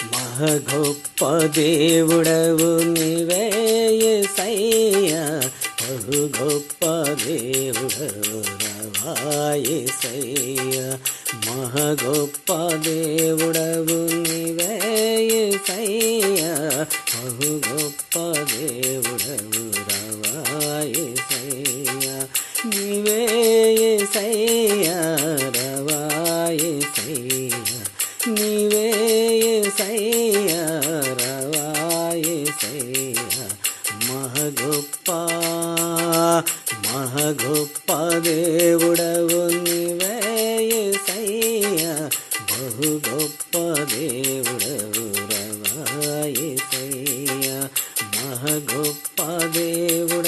మహగొప్ప దేవుడవు నీవే యేసయ్యా బహు గొప్ప దేవుడవు రవాయేసయ్యా మహగొప్ప దేవుడవు నీవే యేసయ్యా బహు గొప్ప దేవుడవు రవాయేసయ్యా నీవే యేసయ్యా రవాయేసయ్యా నీవే యేసయ్యా రవాయేసయ్యా మహగొప్ప మహగొప్ప దేవుడవు నివేసయ్యా బహు గొప్ప దేవుడవు రవాయేసయ్యా మహగొప్ప దేవుడు